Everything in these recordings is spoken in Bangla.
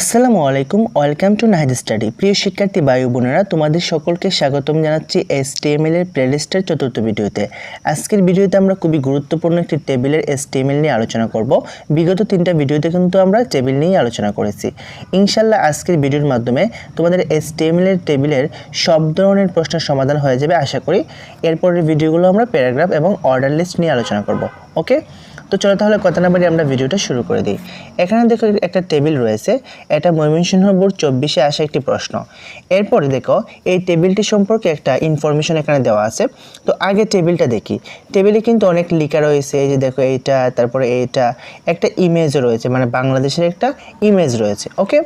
আসসালামু আলাইকুম, ওয়েলকাম টু নাহিদ স্টাডি। প্রিয় শিক্ষার্থী বায়ু বোনেরা, তোমাদের সকলকে স্বাগতম জানাচ্ছি এস এর প্লেলিস্টের চতুর্থ ভিডিওতে। আজকের ভিডিওতে আমরা খুবই গুরুত্বপূর্ণ একটি টেবিলের এস নিয়ে আলোচনা করব। বিগত তিনটা ভিডিওতে কিন্তু আমরা টেবিল নিয়েই আলোচনা করেছি। ইনশাল্লাহ আজকের ভিডিওর মাধ্যমে তোমাদের এস এর টেবিলের সব ধরনের প্রশ্নের সমাধান হয়ে যাবে, আশা করি। এরপরের ভিডিওগুলো আমরা প্যারাগ্রাফ এবং অর্ডার লিস্ট নিয়ে আলোচনা করব। ওকে তো চলো তাহলে কথা না বাড়ি আমরা ভিডিওটা শুরু করে দিই। এখানে দেখো একটা টেবিল রয়েছে, এটা ময়মনসিংহ বোর্ড চব্বিশে আসা একটি প্রশ্ন। এরপরে দেখো, এই টেবিলটি সম্পর্কে একটা ইনফরমেশন এখানে দেওয়া আছে। তো আগে টেবিলটা দেখি। টেবিলে কিন্তু অনেক লিখা রয়েছে, এই যে দেখো এইটা, তারপরে এইটা, একটা ইমেজ রয়েছে মানে বাংলাদেশের একটা ইমেজ রয়েছে ওকে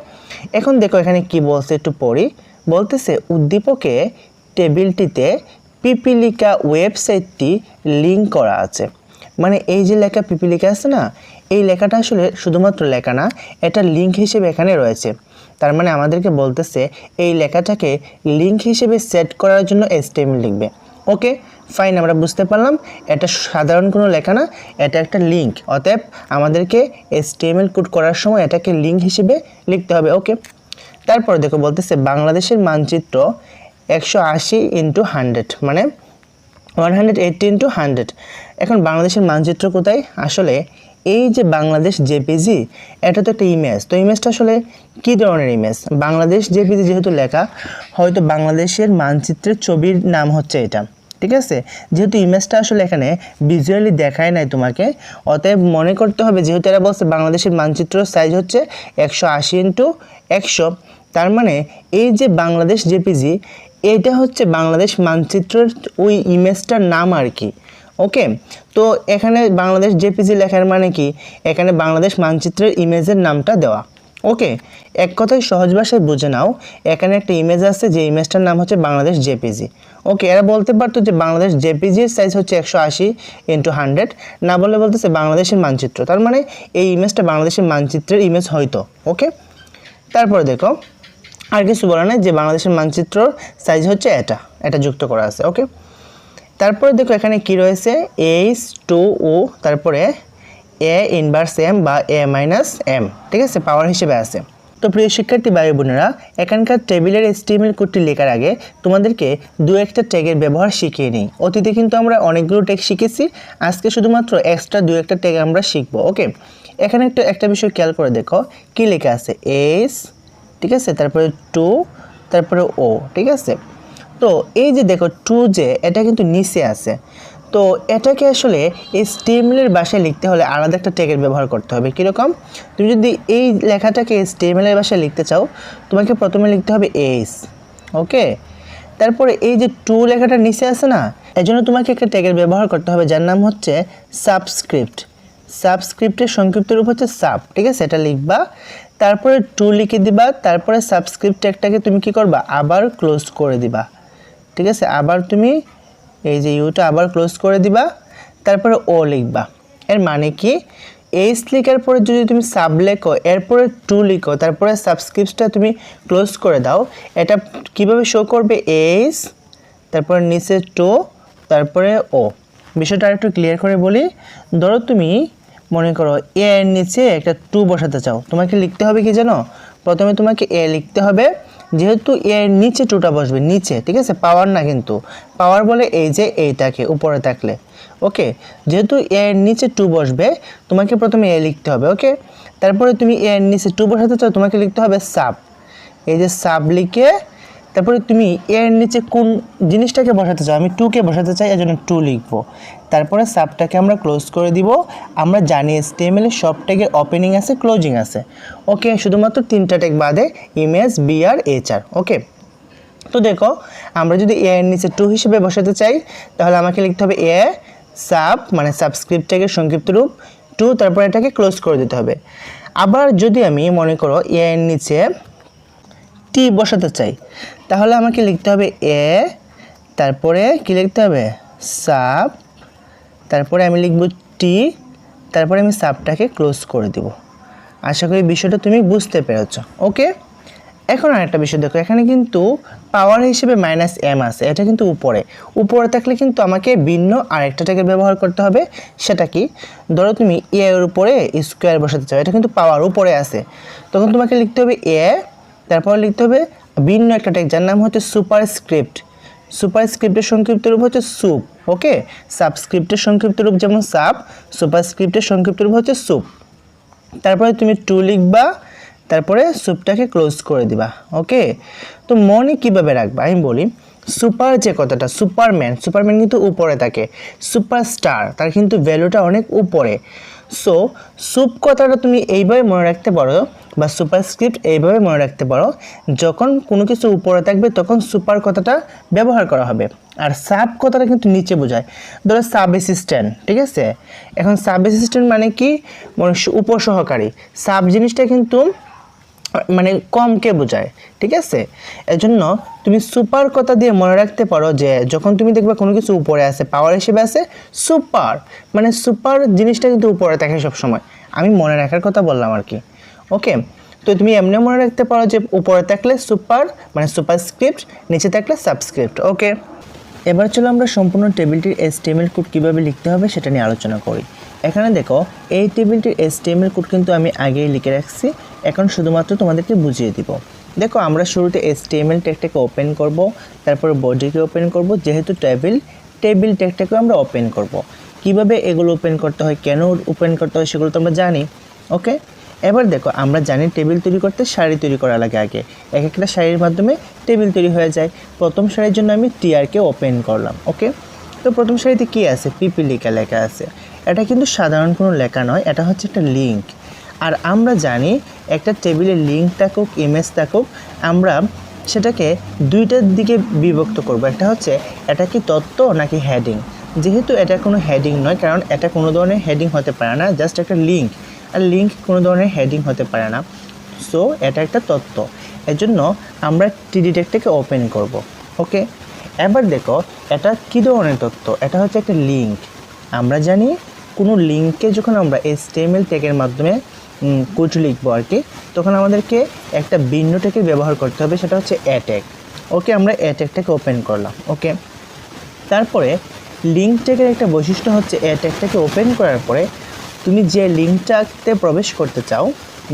এখন দেখো এখানে কি বলছে একটু পড়ি। বলতেছে, উদ্দীপকে টেবিলটিতে পিপিলিকা ওয়েবসাইটটি লিঙ্ক করা আছে। মানে এই যে লেখা পিপি পিপিলিকা আছে না, এই লেখাটা আসলে শুধুমাত্র লেখা না, এটা লিঙ্ক হিসেবে এখানে রয়েছে। তার মানে আমাদেরকে বলতেছে, এই লেখাটাকে লিঙ্ক হিসেবে সেট করার জন্য এসটিএমএল লিখবে। ওকে ফাইন আমরা বুঝতে পারলাম, এটা সাধারণ কোনো লেখা না, এটা একটা লিঙ্ক অতএব আমাদেরকে এসটিএমএল কোড করার সময় এটাকে লিঙ্ক হিসেবে লিখতে হবে ওকে তারপর দেখো বলতেছে, বাংলাদেশের মানচিত্র একশো আশি ইন্টু হান্ড্রেড মানে one hundred eighty into hundred এখন বাংলাদেশের মানচিত্র কোথায়? আসলে এই যে বাংলাদেশ জেপিজি, এটা তো একটা ইমেজ তো ইমেজটা আসলে কী ধরনের ইমেজ বাংলাদেশ জেপিজি যেহেতু লেখা, হয়তো বাংলাদেশের মানচিত্রের ছবির নাম হচ্ছে এটা। ঠিক আছে? যেহেতু ইমেজটা আসলে এখানে ভিজুয়ালি দেখায় নাই তোমাকে, অতএব মনে করতে হবে যেহেতু এরা বলছে বাংলাদেশের মানচিত্র সাইজ হচ্ছে একশো আশি ইন্টু একশো। তার মানে এই যে বাংলাদেশ জেপিজি এটা হচ্ছে বাংলাদেশ মানচিত্রের ওই ইমেজটার নাম আর কি, ওকে? তো এখানে বাংলাদেশ জেপিজি লেখার মানে কি? এখানে বাংলাদেশ মানচিত্রের ইমেজের নামটা দেওয়া, ওকে? এক কথায় সহজ ভাষায় বুঝে নাও, এখানে একটা ইমেজ আছে যে ইমেজটার নাম হচ্ছে বাংলাদেশ জেপিজি, ওকে? এরা বলতে পারতো যে বাংলাদেশ জেপিজির সাইজ হচ্ছে একশো আশি ইন্টু হান্ড্রেড না বলে বলতেছে বাংলাদেশের মানচিত্র, তার মানে এই ইমেজটা বাংলাদেশের মানচিত্রের ইমেজ হয়তো, ওকে? তারপরে দেখো আর কিছু বলে নাই যে বাংলাদেশের মানচিত্র সাইজ হচ্ছে এটা এটা যুক্ত করা আছে ওকে তারপরে দেখো এখানে কি রয়েছে? এইচ টু ও তারপরে এ ইনভার্স এম বা এ মাইনাস এম ঠিক আছে? পাওয়ার হিসেবে আছে। তো প্রিয় শিক্ষার্থী ভাই বোনেরা, এখানকার টেবিলের স্টিমেল কোডটি লেখার আগে তোমাদেরকে দু একটা ট্যাগের ব্যবহার শিখিয়ে নিই। অতীতে কিন্তু আমরা অনেকগুলো ট্যাগ শিখেছি, আজকে শুধুমাত্র এক্সট্রা দু একটা ট্যাগ আমরা শিখব ওকে এখানে একটা একটা বিষয় খেয়াল করে দেখো, কি লেখা আছে? এস ঠিক আছে? তারপরে টু তারপরে ও ঠিক আছে? তো এই যে দেখো টু যে, এটা কিন্তু নিচে আছে। তো এটাকে আসলে এই স্টেমেলের ভাষায় লিখতে হলে আলাদা একটা ট্যাগের ব্যবহার করতে হবে। কীরকম? তুমি যদি এই লেখাটাকে স্টেমেলের ভাষায় লিখতে চাও, তোমাকে প্রথমে লিখতে হবে এইস ওকে? তারপরে এই যে টু লেখাটা নিচে আছে না এজন্য তোমাকে একটা ট্যাগের ব্যবহার করতে হবে, যার নাম হচ্ছে সাবস্ক্রিপ্ট সাবস্ক্রিপ্টের সংক্ষিপ্ত রূপ হচ্ছে সাব ঠিক আছে? এটা লিখবা। তারপরে টু লিখে দিবা, তারপরে সাবস্ক্রিপ্ট ট্যাগটাকে তুমি কি করবা? আবার ক্লোজ করে দিবা। ঠিক আছে? আবার তুমি এই যে ইউটা আবার ক্লোজ করে দিবা, তারপরে ও লিখবা। এর মানে কি? এইচ লিখার পরে যদি তুমি সাব লেখো, এরপরে টু লিখো, তারপরে সাবস্ক্রিপ্টটা তুমি ক্লোজ করে দাও। এটা কীভাবে শো করবে? এইচ তারপরে নিচে টু তারপরে ও বিষয়টা আরেকটু ক্লিয়ার করে বলি। ধরো তুমি মনে করো এ এর নিচে একটা টু বসাতে চাও। তোমাকে লিখতে হবে কি জানো প্রথমে তোমাকে এ লিখতে হবে। যেহেতু এর নিচে টুটা বসবে, নিচে, ঠিক আছে? পাওয়ার না কিন্তু। পাওয়ার বলে এই যে এইটাকে, উপরে থাকলে। ওকে যেহেতু এর নিচে টু বসবে, তোমাকে প্রথমে এ লিখতে হবে ওকে তারপরে তুমি এর নিচে টু বসাতে চাও, তোমাকে লিখতে হবে সাব এই যে সাব লিখে তারপরে তুমি এর নিচে কোন জিনিসটাকে বসাতে চাও? আমি টুকে বসাতে চাই এজন্য টু লিখব। তারপরে সাবটাকে আমরা ক্লোজ করে দিব। আমরা জানি স্টেমেলে সব ট্যাগের ওপেনিং আছে ক্লোজিং আছে। ওকে শুধুমাত্র তিনটা ট্যাগ বাদে image B R BR HR okay তো দেখো, আমরা যদি এ এর নিচে টু হিসেবে বসাতে চাই, তাহলে আমাকে লিখতে হবে এ সাব মানে সাবস্ক্রিপ্ট ট্যাগের সংক্ষিপ্ত রূপ। টু তারপরে এটাকে ক্লোজ করে দিতে হবে। আবার যদি আমি মনে করো এ এর নিচে টি বসাতে চাই তাহলে আমাকে লিখতে হবে এ, তারপরে কি লিখতে হবে? সাব, তারপরে আমি লিখব টি তারপরে আমি সাবটাকে ক্লোজ করে দিব। আশা করি বিষয়টা তুমি বুঝতে পেরেছ। ওকে এখন আরেকটা বিষয় দেখো, এখানে কিন্তু পাওয়ার হিসেবে মাইনাস এম আছে, এটা কিন্তু উপরে। উপরে থাকলে কিন্তু আমাকে ভিন্ন আরেকটা ট্যাগের ব্যবহার করতে হবে, সেটা কি? ধরো তুমি এ এর উপরে স্কোয়ার বসাতে চাও, এটা কিন্তু পাওয়ার উপরে আছে। তখন তোমাকে লিখতে হবে এ, তারপর লিখতে হবে ভিন্ন একটা ট্যাগ যার নাম হচ্ছে সুপার স্ক্রিপ্ট সুপার স্ক্রিপ্টের সংক্ষিপ্ত রূপ হচ্ছে সুপ ওকে সাবস্ক্রিপ্টের সংক্ষিপ্ত রূপ যেমন সাব সুপার স্ক্রিপ্টের সংক্ষিপ্ত রূপ হচ্ছে সুপ তারপরে তুমি টু লিখবা, তারপরে সুপটাকে ক্লোজ করে দিবা ওকে তো মনে কীভাবে রাখবা? আমি বলি সুপার যে কথাটা সুপারম্যান সুপারম্যান কিন্তু উপরে থাকে সুপারস্টার তার কিন্তু ভ্যালুটা অনেক উপরে। সো সুপ কথাটা তুমি এইভাবে মনে রাখতে পারো বা সুপারস্ক্রিপ্ট এইভাবে মনে রাখতে পারো, যখন কোনো কিছু উপরে থাকবে তখন সুপার কথাটা ব্যবহার করা হবে। আর সাব কথাটা কিন্তু নিচে বোঝায়। ধরো সাব অ্যাসিস্ট্যান্ট ঠিক আছে? এখন সাব অ্যাসিস্ট্যান্ট মানে কি? মানে উপসহকারী। সাব জিনিসটা কিন্তু মানে কমকে বোঝায়, ঠিক আছে? এজন্য তুমি সুপার কথা দিয়ে মনে রাখতে পারো যে যখন তুমি দেখবে কোনো কিছু উপরে আছে পাওয়ার হিসেবে আছে, সুপার মানে সুপার জিনিসটা কিন্তু উপরে থাকে সবসময়। আমি মনে রাখার কথা বললাম আর কি। ওকে? তো তুমি এমনি মনে রাখতে পারো যে উপরে থাকলে সুপার মানে সুপার স্ক্রিপ্ট নিচে থাকলে সাবস্ক্রিপ্ট ওকে? এবার চলো আমরা সম্পূর্ণ টেবিলটির এস এসটিএমএল কোড কীভাবে লিখতে হবে সেটা নিয়ে আলোচনা করি। এখানে দেখো, এই টেবিলটির এসটিএমএল কোড কিন্তু আমি আগেই লিখে রাখছি। এখন শুধুমাত্র তোমাদেরকে বুঝিয়ে দিব। দেখো, আমরা শুরুতে এসটিএমএল ট্যাগটাকে ওপেন করব, তারপর বডিকে ওপেন করব, যেহেতু টেবিল টেবিল ট্যাগটাকে আমরা ওপেন করব। কীভাবে এগুলো ওপেন করতে হয়, কেন ওপেন করতে হয়, সেগুলো তো আমরা জানি, ওকে? এবার দেখো, আমরা জানি টেবিল তৈরি করতে শাড়ি তৈরি করা লাগে আগে। এক একটা শাড়ির মাধ্যমে টেবিল তৈরি হয়ে যায়। প্রথম শাড়ির জন্য আমি টিআরকে ওপেন করলাম, ওকে? তো প্রথম শাড়িতে কী আছে? পিপিলিকা লেখা আছে। এটা কিন্তু সাধারণ কোনো লেখা নয়, এটা হচ্ছে একটা লিঙ্ক আর আমরা জানি একটা টেবিলের লিঙ্ক থাকুক ইমেজ থাকুক, আমরা সেটাকে দুইটার দিকে বিভক্ত করব। একটা হচ্ছে, এটা কি তত্ত্ব নাকি হেডিং যেহেতু এটা কোনো হেডিং নয়, কারণ এটা কোনো ধরনের হেডিং হতে পারে না জাস্ট একটা লিঙ্ক আর লিঙ্ক কোনো ধরনের হেডিং হতে পারে না। সো এটা একটা তত্ত্ব। এর জন্য আমরা টিডিটেকটাকে ওপেন করব ওকে এবার দেখো, এটা কী ধরনের তত্ত্ব? এটা হচ্ছে একটা লিঙ্ক আমরা জানি কোনো লিঙ্কে যখন আমরা এসটিএমএল ট্যাগের মাধ্যমে কোড লিখব আর কি, তখন আমাদেরকে একটা ভিন্ন ট্যাগের ব্যবহার করতে হবে, সেটা হচ্ছে অ্যাট্যাগ ওকে আমরা অ্যাট্যাগটাকে ওপেন করলাম ওকে তারপরে লিঙ্ক ট্যাগের একটা বৈশিষ্ট্য হচ্ছে অ্যাট্যাগটাকে ওপেন করার পরে, তুমি যে লিঙ্কটাতে প্রবেশ করতে চাও,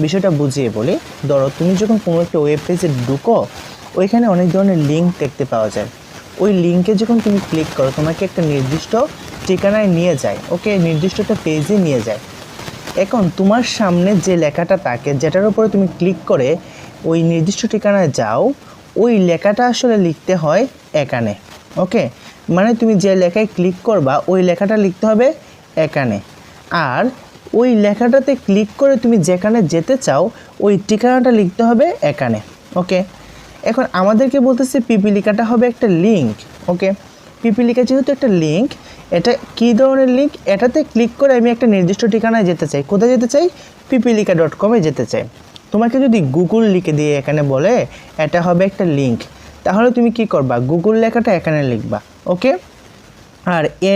বিষয়টা বুঝিয়ে বলি। ধরো, তুমি যখন কোনো একটা ওয়েব পেজে ঢুকো, ওইখানে অনেক ধরনের লিঙ্ক দেখতে পাওয়া যায়। ওই লিঙ্কে যখন তুমি ক্লিক করো, তোমাকে একটা নির্দিষ্ট ঠিকানায় নিয়ে যায় ওকে নির্দিষ্ট একটা পেজে নিয়ে যায়। এখন তোমার সামনে যে লেখাটা থাকে, যেটার উপরে তুমি ক্লিক করে ওই নির্দিষ্ট ঠিকানায় যাও, ওই লেখাটা আসলে লিখতে হয় এখানে ওকে মানে তুমি যে লেখায় ক্লিক করবা, ওই লেখাটা লিখতে হবে এখানে আর ওই লেখাটাতে ক্লিক করে তুমি যেখানে যেতে চাও, ওই ঠিকানাটা লিখতে হবে এখানে ওকে এখন আমাদেরকে বলতেছে পিপিলিকাটা হবে একটা লিঙ্ক ওকে পিপিলিকা যেহেতু একটা লিঙ্ক এটা কী ধরনের লিঙ্ক এটাতে ক্লিক করে আমি একটা নির্দিষ্ট ঠিকানায় যেতে চাই। কোথায় যেতে চাই? পিপিলিকা ডট কমে যেতে চাই। তোমাকে যদি গুগল লিখে দিয়ে এখানে বলে, এটা হবে একটা লিঙ্ক তাহলে তুমি কি করবা? গুগল লেখাটা এখানে লিখবা ওকে আর এ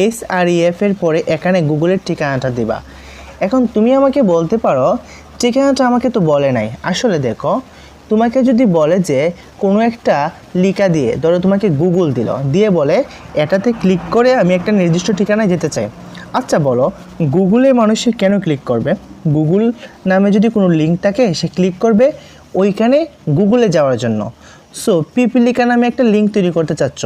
এস আর এফ এর পরে এখানে গুগলের ঠিকানাটা দিবা। এখন তুমি আমাকে বলতে পারো, ঠিকানাটা আমাকে তো বলে নাই। আসলে দেখো তোমাকে যদি বলে যে কোনো একটা লিকা দিয়ে, ধরো তোমাকে গুগল দিল, দিয়ে বলে, এটাতে ক্লিক করে আমি একটা নির্দিষ্ট ঠিকানায় যেতে চাই। আচ্ছা বলো গুগলে মানুষে কেন ক্লিক করবে? গুগল নামে যদি কোনো লিঙ্ক থাকে, সে ক্লিক করবে ওইখানে গুগলে যাওয়ার জন্য। সো পিপিলিকা নামে একটা লিঙ্ক তৈরি করতে চাচ্ছ।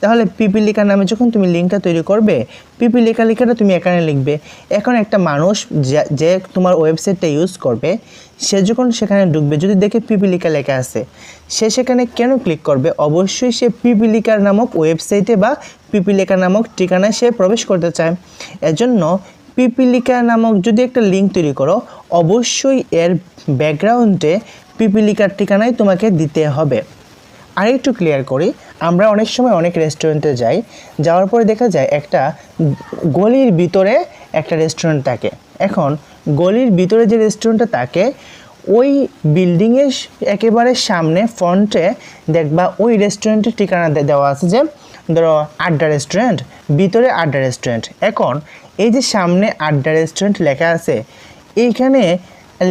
তাহলে পিপিলিকা নামে যখন তুমি লিঙ্কটা তৈরি করবে, পিপিলিকা লেখাটা তুমি এখানে লিখবে। এখন একটা মানুষ যা- তোমার ওয়েবসাইটটা ইউজ করবে, সে যখন সেখানে ঢুকবে, যদি দেখে পিপিলিকা লেখা আছে, সে সেখানে কেন ক্লিক করবে? অবশ্যই সে পিপিলিকার নামক ওয়েবসাইটে বা পিপিলিকা নামক ঠিকানায় সে প্রবেশ করতে চায়। এজন্য পিপিলিকা নামক যদি একটা লিঙ্ক তৈরি করো, অবশ্যই এর ব্যাকগ্রাউন্ডে পিপিলিকার ঠিকানায় তোমাকে দিতে হবে। আরেকটু ক্লিয়ার করি আমরা অনেক সময় অনেক রেস্টুরেন্টে যাই, যাওয়ার পরে দেখা যায় একটা গলির ভিতরে একটা রেস্টুরেন্ট থাকে। এখন গলির ভিতরে যে রেস্টুরেন্টটা থাকে, ওই বিল্ডিংয়ের একেবারে সামনে ফ্রন্টে দেখবা ওই রেস্টুরেন্টের ঠিকানা দেওয়া আছে যে, ধরো আড্ডা রেস্টুরেন্ট ভিতরে আড্ডা রেস্টুরেন্ট এখন এই যে সামনে আড্ডা রেস্টুরেন্ট লেখা আছে, এইখানে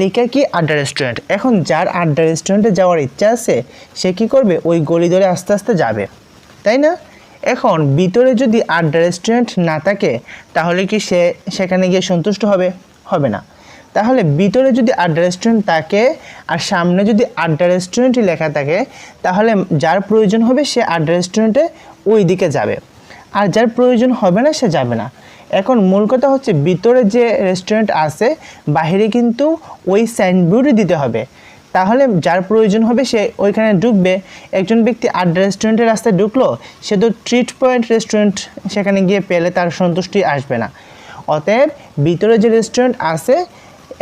লিখে কি আড্ডা রেস্টুরেন্ট এখন যার আড্ডা রেস্টুরেন্টে যাওয়ার ইচ্ছা আছে, সে কি করবে? ওই গলি ধরে আস্তে আস্তে যাবে। তাই না? এখন ভিতরে যদি আড্ডা রেস্টুরেন্ট না থাকে, তাহলে কি সে সেখানে গিয়ে সন্তুষ্ট হবে? হবে না। তাহলে ভিতরে যদি আড্ডা রেস্টুরেন্ট থাকে আর সামনে যদি আড্ডা রেস্টুরেন্টই লেখা থাকে, তাহলে যার প্রয়োজন হবে সে আড্ডা রেস্টুরেন্টে ওই দিকে যাবে। আর যার প্রয়োজন হবে না, সে যাবে না। এখন মূল কথা হচ্ছে ভিতরে যে রেস্টুরেন্ট আছে বাইরে কিন্তু ওই সাইনবোর্ডই দিতে হবে। তাহলে যার প্রয়োজন হবে সে ওইখানে ঢুকবে। একজন ব্যক্তি আড্ডা রেস্টুরেন্টের রাস্তায় ঢুকলো, সে তো ট্রিট পয়েন্ট রেস্টুরেন্ট সেখানে গিয়ে পেলে তার সন্তুষ্টি আসবে না। অতএব ভিতরে যে রেস্টুরেন্ট আছে,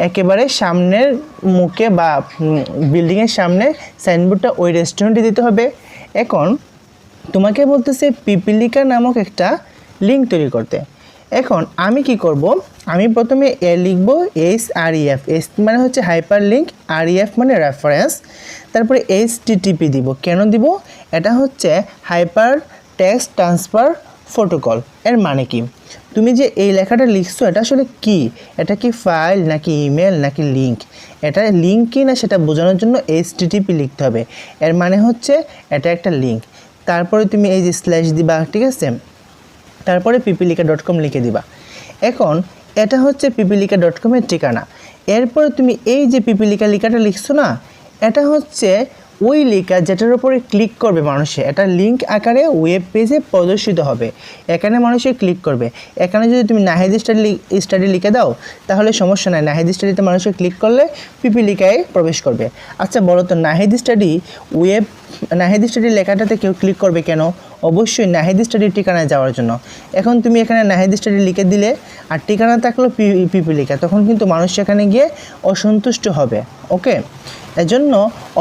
একেবারে সামনের মুখে বা বিল্ডিংয়ের সামনে সাইনবোর্ডটা ওই রেস্টুরেন্টে দিতে হবে। এখন তোমাকে বলতেছে পিপিলিকা নামক একটা লিঙ্ক তৈরি করতে। এখন আমি কি করব? আমি প্রথমে এ লিখব এইচ আর এফ এস মানে হচ্ছে হাইপার লিঙ্ক আর এফ মানে রেফারেন্স তারপরে এইচ টিটিপি দিব। কেন দিব? এটা হচ্ছে হাইপার টেক্সট ট্রান্সফার ফটোকল এর মানে কি? তুমি যে এই লেখাটা লিখছো, এটা আসলে কি? এটা কি ফাইল নাকি ইমেল নাকি লিঙ্ক এটা লিঙ্ক কি না সেটা বোঝানোর জন্য এইচ টিটিপি লিখতে হবে। এর মানে হচ্ছে এটা একটা লিঙ্ক তারপরে তুমি এই যে স্ল্যাশ দিবা, ঠিক আছে? তারপরে পিপিলিকা ডট কম লিখে দিবা। এখন, এটা হচ্ছে পিপিলিকা ডট কমের ঠিকানা। এরপরে তুমি এই যে পিপিলিকা লেখাটা লিখছো না, এটা হচ্ছে ওই লেখা যেটার উপরে ক্লিক করবে মানুষে। এটা লিঙ্ক আকারে ওয়েব পেজে প্রদর্শিত হবে। এখানে মানুষে ক্লিক করবে। এখানে যদি তুমি নাহিদ স্টাডি স্টাডি লিখে দাও, তাহলে সমস্যা নাই। নাহিদ স্টাডিতে মানুষে ক্লিক করলে পিপিলিকায় প্রবেশ করবে। আচ্ছা বলো তো, Nahid study web Nahid study লেখাটাতে কেউ ক্লিক করবে কেন? অবশ্যই নাহিদ স্টাডির ঠিকানায় যাওয়ার জন্য। এখন তুমি এখানে নাহিদ স্টাডি লিখে দিলে, আর ঠিকানা থাকল পিপিলিকা তখন কিন্তু মানুষ সেখানে গিয়ে অসন্তুষ্ট হবে, ওকে? এজন্য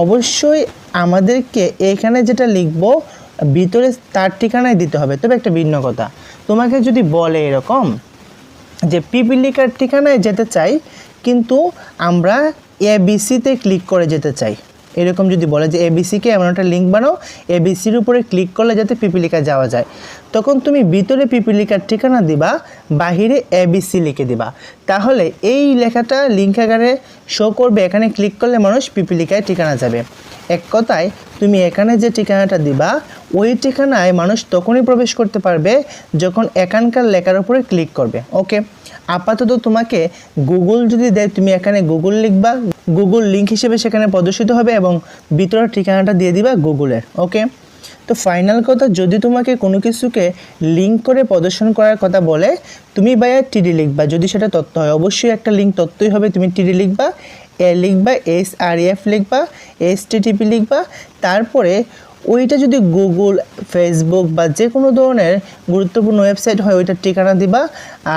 অবশ্যই আমাদেরকে এখানে যেটা লিখব, ভিতরে তার ঠিকানায় দিতে হবে। তবে একটা ভিন্ন কথা, তোমাকে যদি বলে এরকম যে পিপিলিকার ঠিকানায় যেতে চাই, কিন্তু আমরা এবিসিতে ক্লিক করে যেতে চাই। এরকম যদি বলে যে এবিসিকে এমন একটা লিঙ্ক বানাও এবিসির উপরে ক্লিক করলে যাতে পিপিলিকা যাওয়া যায়। তখন তুমি ভিতরে পিপিলিকার ঠিকানা দিবা, বাহিরে এবিসি লিখে দিবা। তাহলে এই লেখাটা লিঙ্ক আকারে শো করবে, এখানে ক্লিক করলে মানুষ পিপিলিকায় ঠিকানা যাবে। এক কথায়, তুমি এখানে যে ঠিকানাটা দিবা, ওই ঠিকানায় মানুষ তখনই প্রবেশ করতে পারবে যখন এখানকার লেখার উপরে ক্লিক করবে। ওকে আপাতত তোমাকে গুগল যদি দেয়, তুমি এখানে গুগল লিখবা গুগল লিঙ্ক হিসেবে সেখানে প্রদর্শিত হবে এবং বিতরণ ঠিকানাটা দিয়ে দিবা গুগলের ওকে তো ফাইনাল কথা, যদি তোমাকে কোনো কিছুকে লিঙ্ক করে প্রদর্শন করার কথা বলে, তুমি ভাইয়া টিডি লিখবা। যদি সেটা তথ্য হয়, অবশ্যই একটা লিঙ্ক তথ্যই হবে, তুমি টিডি লিখবা এ লিখবা এস আর এফ লিখবা এস টিটিপি লিখবা, তারপরে ওইটা যদি গুগল ফেসবুক বা যে কোনো ধরনের গুরুত্বপূর্ণ ওয়েবসাইট হয়, ওইটার ঠিকানা দিবা।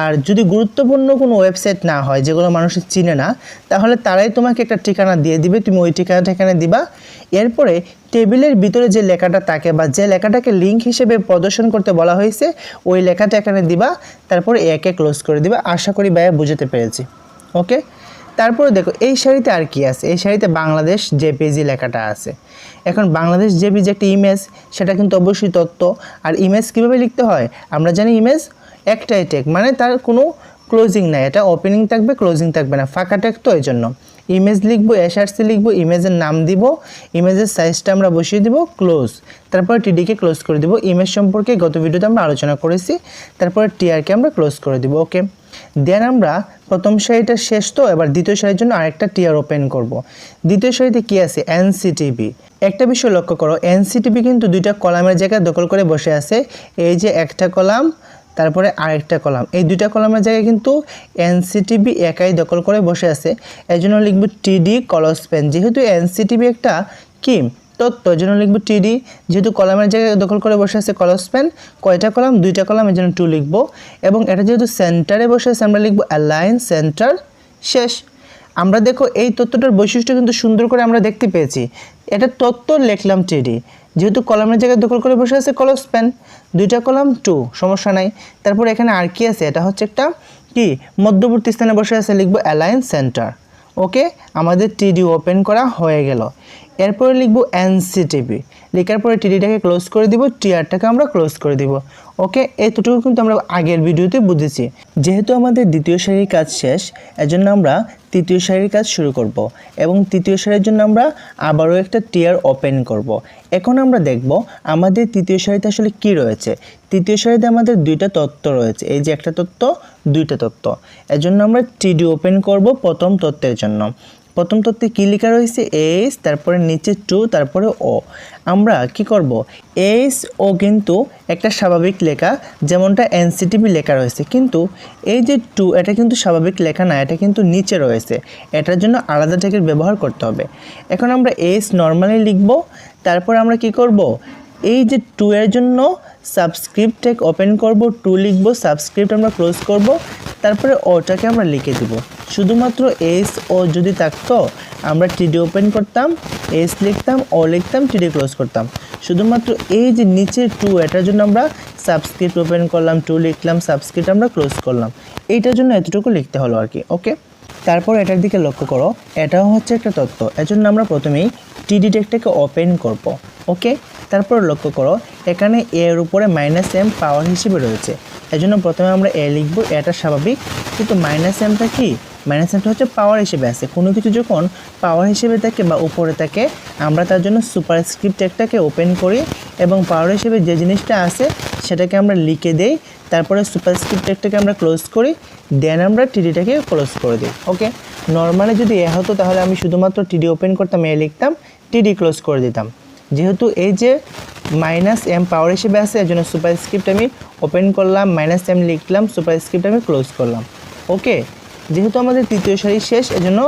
আর যদি গুরুত্বপূর্ণ কোনো ওয়েবসাইট না হয়, যেগুলো মানুষ চিনে না, তাহলে তারাই তোমাকে একটা ঠিকানা দিয়ে দিবে। তুমি ওই ঠিকানাটা এখানে দিবা। এরপরে টেবিলের ভিতরে যে লেখাটা থাকে বা যে লেখাটাকে লিঙ্ক হিসেবে প্রদর্শন করতে বলা হয়েছে, ওই লেখাটা এখানে দিবা। তারপরে একে ক্লোজ করে দিবা। আশা করি ভাইয়া বুঝতে পেরেছি। ওকে তারপরে দেখো, এই শাড়িতে আর কি আছে? এই শাড়িতে বাংলাদেশ জেপিজি লেখাটা আছে। এখন বাংলাদেশ জেপিজি একটা ইমেজ সেটা কিন্তু অবশ্যই তত্ত্ব। আর ইমেজ কীভাবে লিখতে হয়? আমরা জানি ইমেজ একটাই টেক মানে তার কোনো ক্লোজিং নাই। এটা ওপেনিং থাকবে ক্লোজিং থাকবে না, ফাঁকা টেক তো এই জন্য। ইমেজ লিখব এসআরসি লিখব ইমেজের নাম দিব ইমেজের সাইজটা আমরা বসিয়ে দিব ক্লোজ তারপরে টিডিকে ক্লোজ করে দিব। ইমেজ সম্পর্কে গত ভিডিওতে আমরা আলোচনা করেছি। তারপরে টিআরকে আমরা ক্লোজ করে দিব ওকে দেন আমরা প্রথম শাড়িটা শেষ তো, এবার দ্বিতীয় শাড়ির জন্য আরেকটা টিআর ওপেন করব। দ্বিতীয় শাড়িতে কি আছে? এনসিটিভি একটা বিষয় লক্ষ্য করো এনসিটিভি কিন্তু দুইটা কলামের জায়গায় দখল করে বসে আছে। এই যে একটা কলাম, তারপরে আরেকটা কলাম। এই দুইটা কলামের জায়গায় কিন্তু এনসিটিভি একাই দখল করে বসে আছে। এই জন্য লিখব টিডি কলস পেন যেহেতু এনসিটিভি একটা কি? তথ্য এই জন্য লিখব টিডি যেহেতু কলামের জায়গায় দখল করে বসে আছে কলস পেন কয়টা কলাম? দুইটা কলাম এই জন্য টু লিখব। এবং এটা যেহেতু সেন্টারে বসে আছে, আমরা লিখব অ্যালাইন সেন্টার শেষ। আমরা দেখো এই তথ্যটার বৈশিষ্ট্য কিন্তু সুন্দর করে আমরা দেখতে পেয়েছি। এটা তথ্য লিখলাম টিডি যেহেতু কলামের জায়গায় দখল করে বসে আছে কলস পেন, দুইটা কলাম টু সমস্যা নাই। তারপর এখানে আর কি আছে? এটা হচ্ছে একটা কি? মধ্যবর্তী স্থানে বসে আছে, লিখব অ্যালায়েন্স সেন্টার ওকে আমাদের টিডি ওপেন করা হয়ে গেল। এরপরে লিখব এনসিটিভি লেখার পরে টিডিটাকে ক্লোজ করে দিব, টিআরটাকে আমরা ক্লোজ করে দিব। ওকে, এতটুকু কিন্তু আমরা আগের ভিডিওতে বুঝেছি। যেহেতু আমাদের দ্বিতীয় সারির কাজ শেষ, এজন্য আমরা তৃতীয় সারির কাজ শুরু করব এবং তৃতীয় সারির জন্য আমরা আবারও একটা টিয়ার ওপেন করব। এখন আমরা দেখব আমাদের তৃতীয় সারিতে আসলে কি রয়েছে। তৃতীয় সারিতে আমাদের দুইটা তত্ত্ব রয়েছে, এই যে একটা তত্ত্ব, দুইটা তত্ত্ব। এজন্য আমরা টিডি ওপেন করব প্রথম তত্ত্বের জন্য। প্রথম তত্ত্বে কী লেখা রয়েছে? এইচ তারপরে নিচে টু, তারপরে ও। আমরা কি করব? এইচ ও কিন্তু একটা স্বাভাবিক লেখা, যেমনটা এনসিটিভি লেখা রয়েছে। কিন্তু এই যে টু, এটা কিন্তু স্বাভাবিক লেখা না, এটা কিন্তু নিচে রয়েছে। এটার জন্য আলাদা ট্যাগের ব্যবহার করতে হবে। এখন আমরা এইচ নর্মালি লিখব, তারপর আমরা কি করব? এই যে টু এর জন্য সাবস্ক্রিপ্ট ওপেন করব, টু লিখব সাবস্ক্রিপ্ট আমরা ক্লোজ করব তারপরে ওটাকে আমরা লিখে দিব। শুধুমাত্র এস ও যদি থাকতো, আমরা টিডি ওপেন করতাম এস লিখতাম ও লিখতাম টিডি ক্লোজ করতাম। শুধুমাত্র এই যে নিচে টু এটার জন্য আমরা সাবস্ক্রিপ্ট ওপেন করলাম টু লিখলাম সাবস্ক্রিপ্ট আমরা ক্লোজ করলাম। এইটার জন্য এতটুকু লিখতে হলো আর কি ওকে তারপর এটার দিকে লক্ষ্য করো, এটাও হচ্ছে একটা তত্ত্ব। এজন্য আমরা প্রথমেই টি ডিটেক্টটাকে ওপেন করব ওকে তারপর লক্ষ্য করো, এখানে এ এর উপরে মাইনাস এম পাওয়ার হিসেবে রয়েছে। এজন্য প্রথমে আমরা এ লিখব, এটা স্বাভাবিক, কিন্তু মাইনাস এমটা কি? মাইনাস এমটা হচ্ছে পাওয়ার হিসেবে আছে। কোনো কিছু যখন পাওয়ার হিসেবে থাকে বা উপরে থাকে, আমরা তার জন্য সুপার স্ক্রিপ্ট একটাকে ওপেন করি এবং পাওয়ার হিসেবে যে জিনিসটা আছে সেটাকে আমরা লিখে দেই, তারপরে সুপার স্ক্রিপ্ট একটাকে আমরা ক্লোজ করি দেন আমরা টিডিটাকে ক্লোজ করে দিই ওকে নর্মালি যদি এ হতো, তাহলে আমি শুধুমাত্র টিডি ওপেন করতাম, এ লিখতাম টিডি ক্লোজ করে দিতাম। যেহেতু এই যে মাইনাস এম পাওয়ার হিসেবে আছে, এর জন্য সুপার স্ক্রিপ্ট আমি ওপেন করলাম মাইনাস এম লিখলাম সুপার স্ক্রিপ্ট আমি ক্লোজ করলাম ওকে যেহেতু আমাদের তৃতীয় সারি শেষ, এজন্য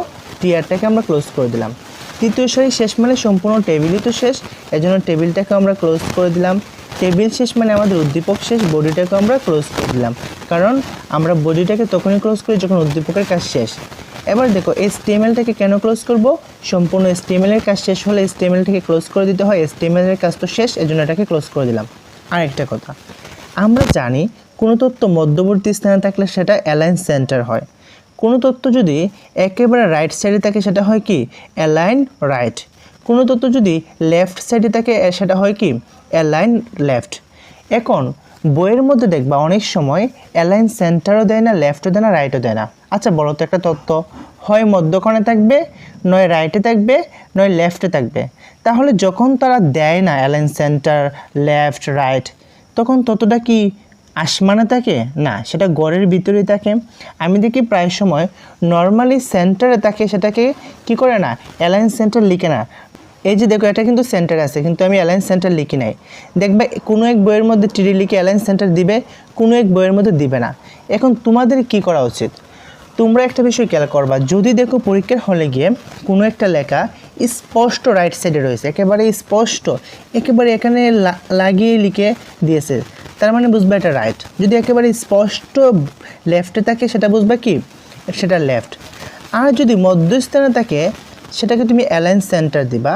টিয়ারটাকে আমরা ক্লোজ করে দিলাম। তৃতীয় সারি শেষ মানে সম্পূর্ণ টেবিলই তো শেষ, এজন্য টেবিলটাকে আমরা ক্লোজ করে দিলাম। টেবিল শেষ মানে আমাদের উদ্দীপক শেষ বডিটাকে আমরা ক্লোজ করে দিলাম। কারণ আমরা বডিটাকে তখনই ক্লোজ করি যখন উদ্দীপকের কাজ শেষ। এবার দেখো এস টিএমএলটাকে কেন ক্লোজ করব? সম্পূর্ণ এস টিএমএলের কাজ শেষ হলে এস টিএমএলটাকে ক্লোজ করে দিতে হয়। এস টিএমএলের কাজ তো শেষ, এজন্য এটাকে ক্লোজ করে দিলাম। আরেকটা কথা, আমরা জানি কোনো তথ্য মধ্যবর্তী স্থানে থাকলে সেটা অ্যালায়েন্স সেন্টার হয়। কোনো তথ্য যদি একেবারে রাইট সাইডে থাকে, সেটা হয় কি? অ্যালাইন রাইট কোনো তথ্য যদি লেফট সাইডে থাকে সেটা হয় কি? অ্যালাইন লেফট এখন, বইয়ের মধ্যে দেখবা অনেক সময় অ্যালাইন সেন্টারও দেয় না লেফটও দেয় না রাইটও দেয় না। আচ্ছা বলো তো একটা তত্ত্ব। হয় মধ্যখানে থাকবে, নয় রাইটে থাকবে, নয় লেফটে থাকবে। তাহলে যখন তারা দেয় না অ্যালাইন সেন্টার লেফট রাইট তখন ততটা কি? আসমানে থাকে? না, সেটা গড়ের ভিতরে থাকে। আমি দেখি প্রায় সময় নর্মালি সেন্টারে থাকে, সেটাকে কি করে না? অ্যালাইন সেন্টার লিখে না। এই যে দেখো, এটা কিন্তু সেন্টার আছে, কিন্তু আমি অ্যালাইন সেন্টার লিখি নাই। দেখবে, কোনো এক বইয়ের মধ্যে টিডি লিখে অ্যালাইন সেন্টার দিবে, কোনো এক বইয়ের মধ্যে দিবে না। এখন তোমাদের কি করা উচিত? তোমরা একটা বিষয় খেয়াল করবা, যদি দেখো পরীক্ষার হলে গিয়ে কোনো একটা লেখা স্পষ্ট রাইট সাইডে রয়েছে, একেবারে স্পষ্ট, একেবারে এখানে লাগিয়ে লিখে দিয়েছে তার মানে বুঝবে এটা রাইট যদি একেবারে স্পষ্ট লেফটে থাকে, সেটা বুঝবে কি? সেটা লেফট আর যদি মধ্যস্থানে থাকে, সেটাকে তুমি অ্যালাইন সেন্টার দিবা।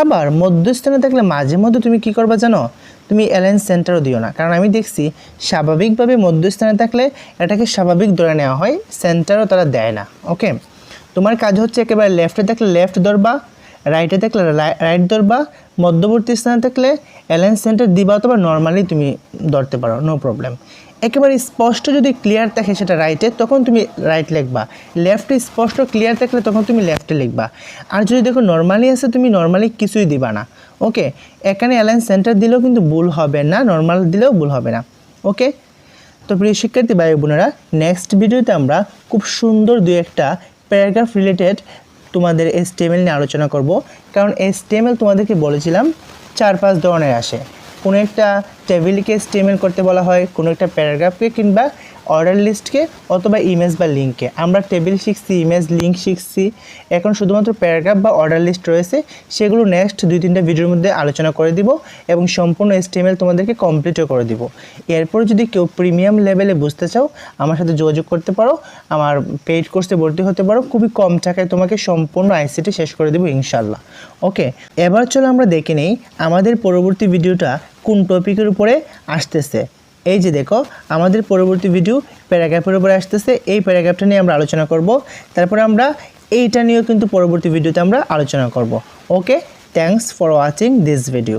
আবার মধ্যস্থানে থাকলে মাঝে মধ্যে তুমি কি করবা জানো? তুমি অ্যালাইন সেন্টারও দিও না। কারণ আমি দেখছি, স্বাভাবিকভাবে মধ্যস্থানে থাকলে এটাকে স্বাভাবিক ধরে নেওয়া হয় সেন্টারও তারা দেয় না। ওকে তোমার কাজ হচ্ছে একেবারে লেফটে থাকলে লেফট ধরবা রাইটে থাকলে রাইট ধরবা মধ্যবর্তী স্থানে থাকলে অ্যালাইন সেন্টার দিবা অথবা নর্মালি তুমি ধরতে পারো নো প্রবলেম একেবারে স্পষ্ট যদি ক্লিয়ার থাকে সেটা রাইটে তখন তুমি রাইট লিখবা। লেফটে স্পষ্ট ক্লিয়ার থাকলে তখন তুমি লেফটে লিখবা। আর যদি দেখো নর্মালি আছে, তুমি নর্মালি কিছুই দিবা না। ওকে এখানে অ্যালাইন সেন্টার দিলেও কিন্তু ভুল হবে না নর্মাল দিলেও ভুল হবে না। ওকে তো প্রিয় শিক্ষার্থী ভাই বোনেরা নেক্সট ভিডিওতে আমরা খুব সুন্দর দুই একটা প্যারাগ্রাফ রিলেটেড তোমাদের এস নিয়ে আলোচনা করব। কারণ এস তোমাদেরকে বলেছিলাম চার পাঁচ ধরনের আসে। কোনো একটা টেবিলকে স্টেমেল করতে বলা হয়, কোনো একটা প্যারাগ্রাফকে কিংবা অর্ডার লিস্টকে অথবা ইমেজ বা লিঙ্ককে আমরা টেবিল শিখছি ইমেজ লিঙ্ক শিখছি। এখন শুধুমাত্র প্যারাগ্রাফ বা অর্ডার লিস্ট রয়েছে, সেগুলো নেক্সট দুই তিনটা ভিডিওর মধ্যে আলোচনা করে দিব এবং সম্পূর্ণ এসটিএমএল তোমাদেরকে কমপ্লিটও করে দিব। এরপর যদি কেউ প্রিমিয়াম লেভেলে বুঝতে চাও, আমার সাথে যোগাযোগ করতে পারো, আমার পেইড কোর্সে ভর্তি হতে পারো, খুবই কম টাকায় তোমাকে সম্পূর্ণ আইসিটি শেষ করে দেবো ইনশাল্লাহ ওকে এবার চলো আমরা দেখে নেই, আমাদের পরবর্তী ভিডিওটা কোন টপিকের উপরে আসতেছে। এই যে দেখো, আমাদের পরবর্তী ভিডিও প্যারাগ্রাফের উপরে আসতেছে, এই প্যারাগ্রাফটা নিয়ে আমরা আলোচনা করব। তারপরে আমরা এইটা নিয়েও কিন্তু পরবর্তী ভিডিওতে আমরা আলোচনা করব। Okay thanks for watching this video